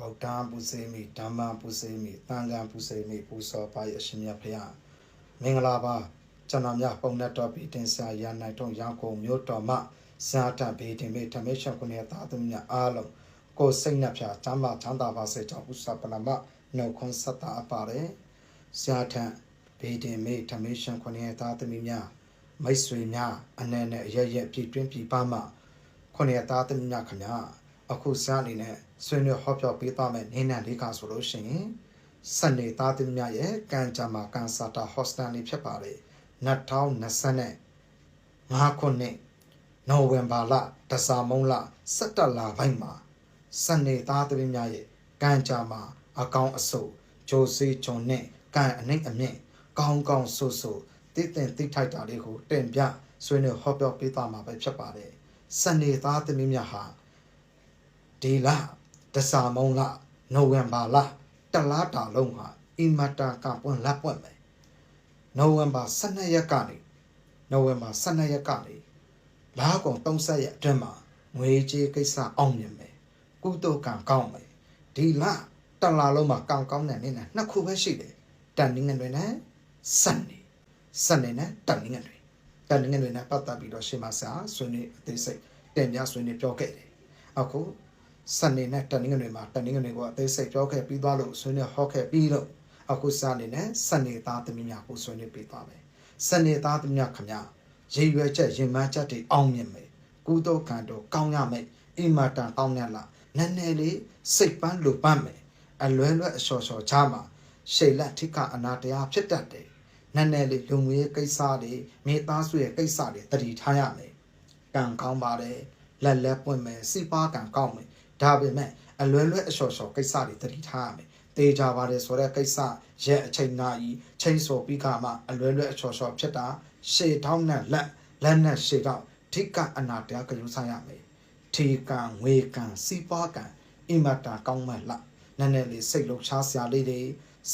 ဗုဒ္ဓံပူစေမိဓမ္မံပူစေမိသံဃံပူစေမိပူဇော်ပါရအရှင်မြတ်ဖရာမင်္ဂလာပါကျွန်တော်များပုံနဲ့တော်ပြီးတင်ဆက်ရနိုင်တော့ရောင်ကုန်မြို့တော်မှဇာတဘေတင်မေဓမေရှံခုနှစ်သားသမီးများအားလုံးကိုယ်စိတ်နှဖျားချမ်းသာချမ်းသာပါစေကြောင်းဥစ္စာပလမနှုတ်ခွန်းဆက်တာအပါတယ်ဇာတဘေတင်မေဓမေရှံခုနှစ်သားသမီးများမိတ်ဆွေများအနေနဲ့အရရက်ပြည့်တွင်းပြပမှခုနှစ်သားသမီးများခင်ဗျာအခုစားအနေနဲ့ ဆွေးနွေးဟောပြောပေးသွားမယ်နေနံလေးကဆိုလို့ရှိရင်စနေသားသမီးများရဲ့ကံကြမ္မာကန်စာတာဟော့စတန်လေးဖြစ်ပါတယ်2020နဲ့5ခုနှစ်နိုဝင်ဘာလတစားမုံလ17လပိုင်းမှာစနေသားသမီးများရဲ့ကံကြမ္မာအကောင်အဆုပ်ဂျိုစီဂျွန်နဲ့ကံအနှိမ့်အမြင့်ကောင်းကောင်းဆူဆူတည်တင်တိထိုက်တာလေးကိုတင်ပြဆွေးနွေးဟောပြောပေးသွားမှာပဲဖြစ်ပါတယ်စနေသားသမီးများဟာဒီလ တစ္ဆာမုံလနိုဝင်ဘာလတလားတာလုံးဟာအီမတာကပွင့်လက်ပွင့်မယ်နိုဝင်ဘာ12ရက်ကနေနိုဝင်ဘာ12ရက်ကနေလာကုန်30ရက်အတွင်းမှာငွေကြေးကိစ္စအောင်မြင်မယ်ကုသိုလ်ကံကောင်းမယ်ဒီလတလားလုံးမှာကံကောင်းတဲ့နေ့နဲ့နှစ်ခုပဲရှိတယ်တန်နင်းငယ်တွေနဲ့စနေစနေနဲ့တန်နင်းငယ်တွေတန်နင်းငယ်တွေနဲ့ပတ်သက်ပြီးတော့ရှေ့မှာစာဆွေးနွေးအသေးစိတ်တင်ပြဆွေးနွေးပြောခဲ့တယ်အခု စနေနဲ့တနင်္ဂနွေမှာတနင်္ဂနွေကိုအသေးစိတ်ပြောခဲ့ပြီးသွားလို့ဆွေးနွေးဟောခဲ့ပြီးလို့အခုစနေနဲ့စနေသားသမီးများကိုဆွေးနွေးပြီးသွားမယ်စနေသားသမီးများခင်ဗျာရေရွယ်ချက်ရင်မချက်တွေအောင်မြင်မယ်ကုသိုလ်ကံတော့ကောင်းရမယ်အိမ်မတန်ကောင်းရလားနည်းနည်းလေးစိတ်ပန်းလိုပန်းမယ်အလွဲလွဲအလျှော်လျှော်ချမှာရှေလက်ထိကအနာတရားဖြစ်တတ်တယ်နည်းနည်းလေးလူငွေကိစ္စတွေမိသားစုရဲ့ကိစ္စတွေတတိထားရမယ်ကံကောင်းပါတယ်လက်လက်ပွင့်မယ်စိပါကံကောင်းမယ် ဒါပေမဲ့အလွယ်လွယ်အလျှော်လျှော်ကိစ္စတွေတတိထားရမယ်။တေးကြပါတယ်ဆိုတဲ့ကိစ္စရဲ့အချိန်နာကြီးချိန်စော်ပြီးခါမှအလွယ်လွယ်အလျှော်လျှော်ဖြစ်တာရှေထောင်းနဲ့လက်လက်နဲ့ရှေထောင်းထိကအနာတရားကယူဆိုင်ရမယ်။ထေကံငွေကံစီးပွားကံအင်မတာကောင်းမှလား။နည်းနည်းလေးစိတ်လှုပ်ရှားစရာလေးတွေ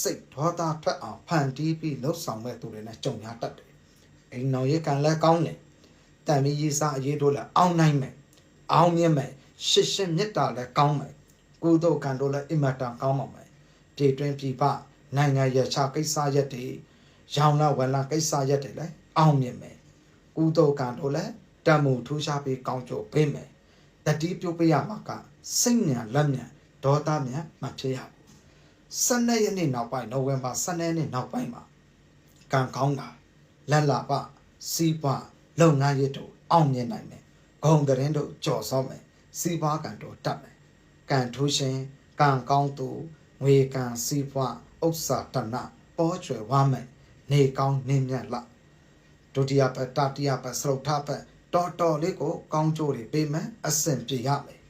စိတ်ဒေါသထွက်အောင်ဖန်တီးပြီးလှုပ်ဆောင်မဲ့သူတွေနဲ့ကြုံရတတ်တယ်။အိမ်တော်ရဲ့ကံလည်းကောင်းတယ်။တန်မီရေးစားအရေးတို့လည်းအောင်နိုင်မယ်။အောင်မြင်မယ်။ ရှစ်ရှစ်မြတ်တာလည်းကောင်းမယ်ကုသိုလ်ကံတို့လည်းအင်မတန်ကောင်းပါမယ်ပြည်တွင်းပြည်ပနိုင်ငံရခြားကိစ္စရက်တွေရောင်လာဝယ်လာကိစ္စရက်တွေလည်းအောင်မြင်မယ်ကုသိုလ်ကံတို့လည်းတမှုထူးခြားပြီးကောင်းကျိုးပေးမယ်တတိပြုတ်ပြရမှာကစိတ်ညာလက်ညာဒေါသညာမဖြစ်ရဘူး12ရက်နေ့နောက်ပိုင်းနိုဝင်ဘာ12ရက်နေ့နောက်ပိုင်းမှာကံကောင်းတာလက်လာပစီးပွားလုပ်ငန်းရည်တို့အောင်မြင်နိုင်မယ်ဂုံတရင်တို့ကြော်စောမယ် စီးပွားကံတို့တတ်မယ်ကံထူးရှင်ကံကောင်းသူငွေကံစီးပွားဥစ္စာတဏပေါ်ကျွယ်ဝမ်းမယ်နေကောင်းနေမြတ်လဒုတိယပတ်တတိယပတ်စရုပ်ထပတ်တော်တော်လေးကိုကောင်းကျိုးတွေပေးမယ်အဆင်ပြေရမယ်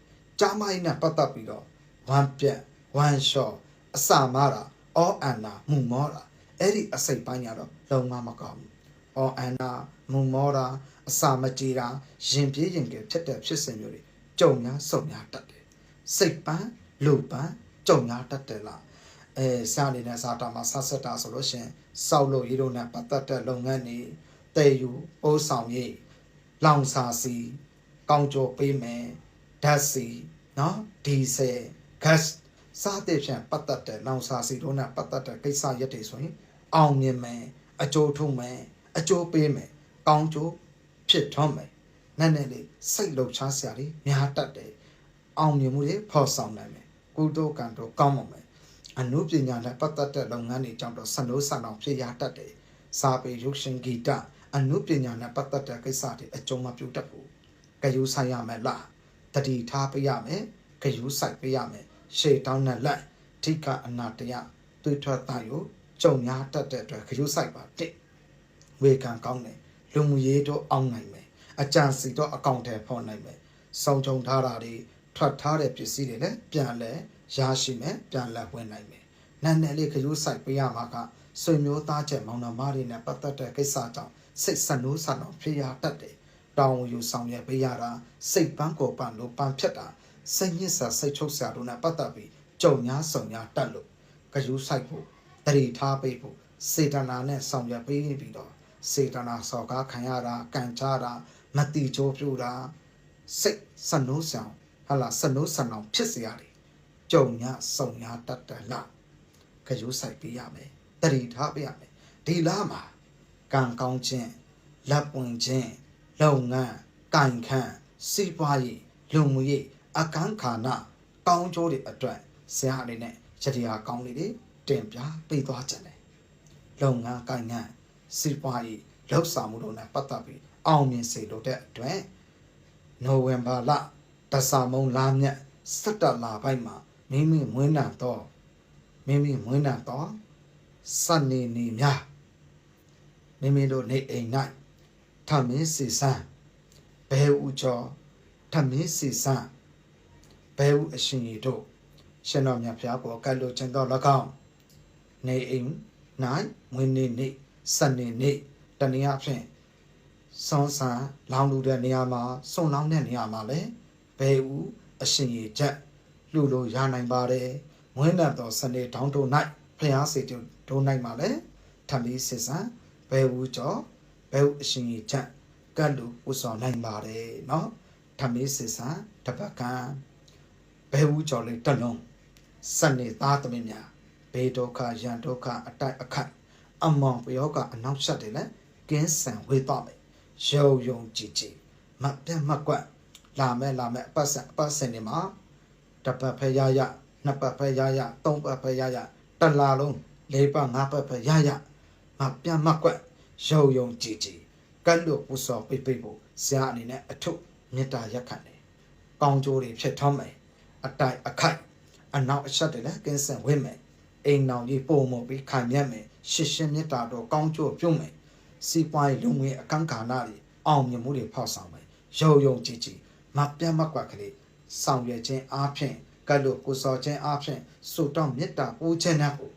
ကြာမိုင်းနဲ့ပတ်သက်ပြီးတော့ဝမ်းပြက်ဝမ်းလျှော့အစာမားတာအောအန်နာမှုမောတာအဲ့ဒီအစိတ်ပိုင်းကတော့လုံးဝမကောင်းဘူးအောအန်နာမှုမောတာအစာမကြေတာရင်ပြေးရင်ကဲဖြစ်တဲ့ဖြစ်စဉ်မျိုးတွေ ကြုံများစုံများတတ်တယ်စိတ်ပန်းလူပန်းကြုံများတတ်တယ်လားအဲစားနေတဲ့စားတာမှာဆက်ဆက်တာဆိုလို့ရှင်စောက်လို့ရေးလို့နဲ့ပတ်သက်တဲ့လုပ်ငန်းတွေတည်ယူပိုးဆောင်ရေးလောင်စာစီကောင်းကျိုးပေးမယ်ဓာတ်စီနော်ဒီဇယ်ဂတ်စားတဲ့ဖြင့်ပတ်သက်တဲ့လောင်စာစီတို့နဲ့ပတ်သက်တဲ့ကိစ္စရက်တွေဆိုရင်အောင်မြင်မယ်အကျိုးထုံးမယ်အကျိုးပေးမယ်ကောင်းကျိုးဖြစ်ထွန်းမယ် နည်းနည်းလေးစိတ်လှုပ်ရှားစရာတွေများတတ်တယ်အောင်မြင်မှုတွေဖော်ဆောင်နိုင်မယ်ကုသိုလ်ကံတော့ကောင်းပါမယ်အနုပညာနဲ့ပတ်သက်တဲ့လုပ်ငန်းတွေကြောင့်တော့ဆနိုးဆန်အောင်ဖြစ်ရတတ်တယ်စာပေရုပ်ရှင်ဂီတအနုပညာနဲ့ပတ်သက်တဲ့ကိစ္စတွေအကျုံးမပြုတတ်ဘူးကြယူဆိုင်ရမယ်လားတတိထားပေးရမယ်ကြယူဆိုင်ပေးရမယ်ရှေ့တောင်းနဲ့လက်ထိကအနာတရတွေးထွက်တာကိုကြုံများတတ်တဲ့အတွက်ကြယူဆိုင်ပါတစ်ဝေကံကောင်းတယ်လူမှုရေးတော့အောင်နိုင်မယ် အကြံစီတော့အကောင့်ထဲဖော်နိုင်မယ်စောင်းကြုံထားတာတွေထွက်ထားတဲ့ပစ္စည်းတွေလည်းပြန်လဲရရှိမယ်ပြန်လဲဝင်နိုင်မယ်။နန်းနယ်လေးခရုစိုက်ပေးရမှာကဆွေမျိုးသားချက်မောင်နှမတွေနဲ့ပတ်သက်တဲ့ကိစ္စကြောင့်စိတ်ဆနိုးဆန်အောင်ဖြစ်ရတတ်တယ်။တောင်းယူဆောင်ရွက်ပေးရတာစိတ်ပန်းကိုပန်းလို့ပန်းဖြစ်တာစိတ်ညစ်စာစိတ်ချုပ်စရာတို့နဲ့ပတ်သက်ပြီးကြုံများဆုံများတတ်လို့ခရုစိုက်ဖို့တတိထားပေးဖို့စေတနာနဲ့ဆောင်ရွက်ပေးပြီးတော့စေတနာစော်ကားခံရတာကံကြတာ မတိချိုးပြူတာစိတ်ဆနိုးဆောင်ဟာလာစနိုးဆန်အောင်ဖြစ်စေရတယ်ကြုံညာစုံညာတတ်တလခရုဆိုင်ပေးရမယ်တတိထားပေးရမယ်ဒီလမှာကံကောင်းခြင်းလက်ပွင့်ခြင်းလုပ်ငန်းကင်ခန့်စီးပွားရေးလူမှုရေးအခန်းခါနကောင်းကျိုးတွေအတွက်ဆရာအနေနဲ့ရတရားကောင်းလေးတွေတင်ပြပေးသွားကြတယ်လုပ်ငန်းကင်ခန့်စီးပွားရေးလှုပ်ဆောင်မှုတို့နဲ့ပတ်သက်ပြီး အောင်မြင်စေလိုတဲ့အတွက်နိုဝင်ဘာလတဆာမုံလာမြတ်စက်တလပိုင်းမှာမိမိမွေးနံတော့မိမိမွေးနံတော့စနေနေများမိမိတို့နေအိမ်၌ထမင်းစီစံဘဲဥကျော်ထမင်းစီစံဘဲဥအရှင်ရီတို့ရှင်တော်မြတ်ဖျားပေါ်ကတ်လို့ခြင်းတော်၎င်းနေအိမ်၌မွေးနေ့နေ့စနေနေ့တနည်းအားဖြင့် စွန်ဆန်လောင်းလူတဲ့နေရာမှာစွန်လောင်းတဲ့နေရာမှာလည်းဘဲဥအရှင်ရီချက်လှူလို့ရနိုင်ပါတယ်မွေးနံတော်စနေတောင်းတို့၌ဖျားစီတို့၌မှာလည်းထမင်းစီစံဘဲဥကျော်ဘဲဥအရှင်ကြီးချက် ကတ်လူပူဆောင်နိုင်ပါတယ်เนาะထမေးစစ်ဆန်တပတ်ကံဘဲဘူးကြော်လေးတက်လုံးစနေသားသမီးများဘေဒုက္ခရန်ဒုက္ခအတိုက်အခိုက်အမောင်ပယောကအနောက်ဆက်တယ်လေကင်းဆန်ဝေးသွားမယ် ရုံယုံကြည်ကြည်မပြတ်မကွက်လာမဲ့လာမဲ့အပတ်ဆက်အပတ်စင်တွေမှာတပတ်ဖဲရရနှစ်ပတ်ဖဲရရသုံးပတ်ဖဲရရတလာလုံးလေးပတ်ငါးပတ်ဖဲရရမပြတ်မကွက်ရုံယုံကြည်ကြည်ကတ်လို့ပူစော်ပိတ်ပိတ်ဖို့ဆရာအနေနဲ့အထုမေတ္တာရက်ခံတယ်။ကောင်းကျိုးတွေဖြစ်ထွန်းမယ်။အတိုက်အခိုက်အနောက်အချက်တွေလည်းကင်းစင်ဝင့်မယ်။အိမ်နောင်ကြီးပုံမပြီးခံမြတ်မယ်။ရှစ်ရှင်းမေတ္တာတော့ကောင်းကျိုးပြုမယ်။ စီးပွားရေးလူငွေအကန့်ကာလတွေအောင်မြင်မှုတွေဖောက်ဆောင်မယ်။ရုံယုံကြည်ကြည်မပြတ်မကွက်ကလေးဆောင်ရွက်ခြင်းအားဖြင့်ကတ်လို့ကိုစော်ခြင်းအားဖြင့်စုတောင်းမေတ္တာပိုးခြင်းနဲ့ကို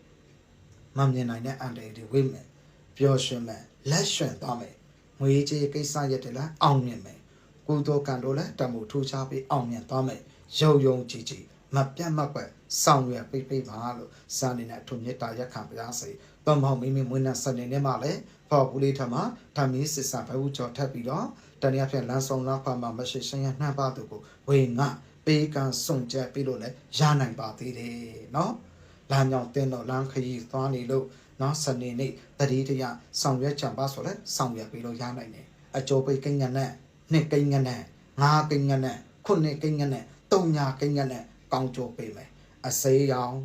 မမြင်နိုင်တဲ့အန္တရာယ်တွေဝိမယ်။ပျော်ရွှင်မယ်လက်ရွှင်သွားမယ်ငွေကြေးကိစ္စရက်တွေလည်းအောင်မြင်မယ်ကုသိုလ်ကံတို့လည်းတမှုထူးခြားပြီးအောင်မြင်သွားမယ်ရုံယုံကြည်ကြည် မပြတ်မကွက်ဆောင်ရွက်ပိတ်ပိတ်ပါလို့စာနေနဲ့အထုမြတ်တာရက်ခံပါစေ။ဘာမှမိမိမွေးနဲ့စနေနဲ့မှလည်းဖော်ပူလေးထမဓမ္မီစစ်စာဘဝကျော်ထပ်ပြီးတော့တနည်းအားဖြင့်လမ်းဆောင်လာပါမှာမရှိရှင်ရနှံ့ပါသူကိုဝေငါပေးကံစွန့်ကြက်ပြီးလို့လည်းရနိုင်ပါသေးတယ်နော်။လမ်းကြောင်တင်းတော့လမ်းခရီးသွားနေလို့နော်စနေနေ့တတိတရဆောင်ရွက်ကြပါဆိုလဲဆောင်ရွက်ပြီးလို့ရနိုင်တယ်အကျိုးပိတ်ကိန်းငနဲ့နှစ်ကိန်းငနဲ့ငါးကိန်းငနဲ့ခုနှစ်ကိန်းငနဲ့တုံညာကိန်းငနဲ့ ကောင်းကျိုးပေးမယ်အစေးရောင်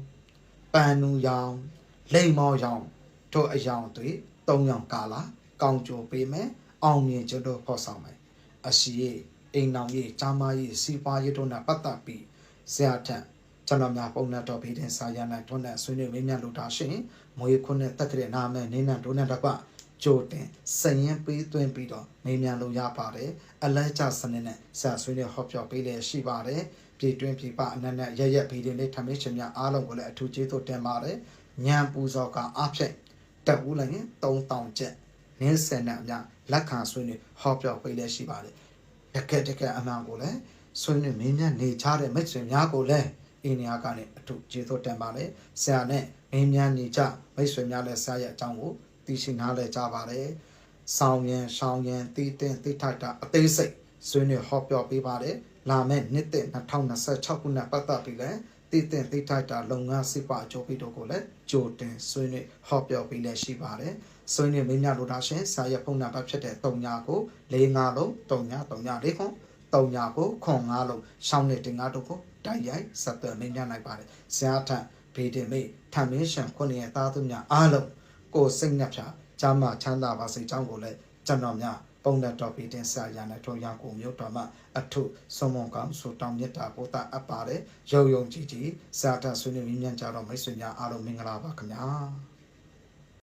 ပန်နူရောင်လိမ္မောရောင်တို့အယောင်တွေသုံးယောင်ကာလာကောင်းကျိုးပေးမယ်အောင်မြင်ကျတို့ဖော်ဆောင်မယ်အရှိရေးအိမ်နောင်ရေးကြားမရေးစီးပွားရေးတို့နဲ့ပတ်သက်ပြီးဆရာထံကျွန်တော်များပုံနဲ့တော့ဗီဒင်စာရနိုင်ထွန်းတဲ့ဆွေးနွေးမင်းများလို့တာရှင်မွေခုနှစ်တက်ကတဲ့နာမည်နေနဲ့တို့နဲ့တကွ ကြိုတင်စရင်ပေးသွင်းပြီးတော့မင်းများလို့ရပါတယ်အလဲကျစနစ်နဲ့ဆရာဆွေးနွေးဟောပြောပေးလည်းရှိပါတယ်ပြည်တွင်းပြည်ပအနက်နဲ့ရရက်ဗီဒင်လေးထမင်းရှင်များအားလုံးကိုလည်းအထူးကျေးဇူးတင်ပါတယ်ညံပူဇော်ကအားဖြင့်တက်ဦးလည်းရင်3000ကျပ်နင်းစင်နဲ့အများလက်ခံဆွေးနွေးဟောပြောပေးလည်းရှိပါတယ်တကယ်တကယ်အမှန်ကိုလည်းဆွေးနွေးမင်းများနေချတဲ့မိတ်ဆွေများကိုလည်းအင်းနေရာကနေအထုကျေးဇူးတင်ပါတယ်ဆရာနဲ့မင်းများနေကြမိတ်ဆွေများလည်းဆရာရဲ့အကြောင်းကို သိရှိနားလည်ကြပါတယ်ဆောင်းရင်ရှောင်းရင်တီးတင်တီးထိုက်တာအသေးစိတ်ဆွေးနွေးဟောပြောပေးပါတယ်လာမယ့်နှစ်သစ်2026ခုနှစ်ပတ်သက်ပြီးလည်းတည်တင်သိထိုက်တာလုပ်ငန်းစစ်ပါအကျိုးပေးတို့ကိုလည်းကြိုတင်ဆွေးနွေးဟောပြောပေးလည်းရှိပါတယ်ဆွေးနွေးမင်းများလိုတာရှင်ဆရာရဲ့ဖုန်းနံပါတ်ဖြစ်တဲ့3ညာကို45လုံး3ညာ3ညာလေးခွန်3ညာကိုခွန်5လုံးရှောင်းနေတင်5တို့ကိုတိုက်ရိုက်ဆက်သွယ်မင်းများနိုင်ပါတယ်ဆရာထံဗီဒီမိထမင်းရှံခုနှစ်ရဲ့သားသူများအားလုံး ကိုစိတ်နှက်ဖြာကျမ်းမာချမ်းသာပါစေကြောင်းကိုလည်းကျွန်တော်များပုံနဲ့တော်ပြီးတင်ဆက်ရတဲ့ထုံရကိုမြို့တော်မှာအထုဆုံးမကောင်ဆိုတောင်းမြတ်တာပို့တာအပ်ပါတယ်ရုံယုံကြည်ကြည်စာတဆွေးနွေးမြင်းမြန်းကြတော့မိတ်ဆွေများအားလုံးမင်္ဂလာပါခင်ဗျာ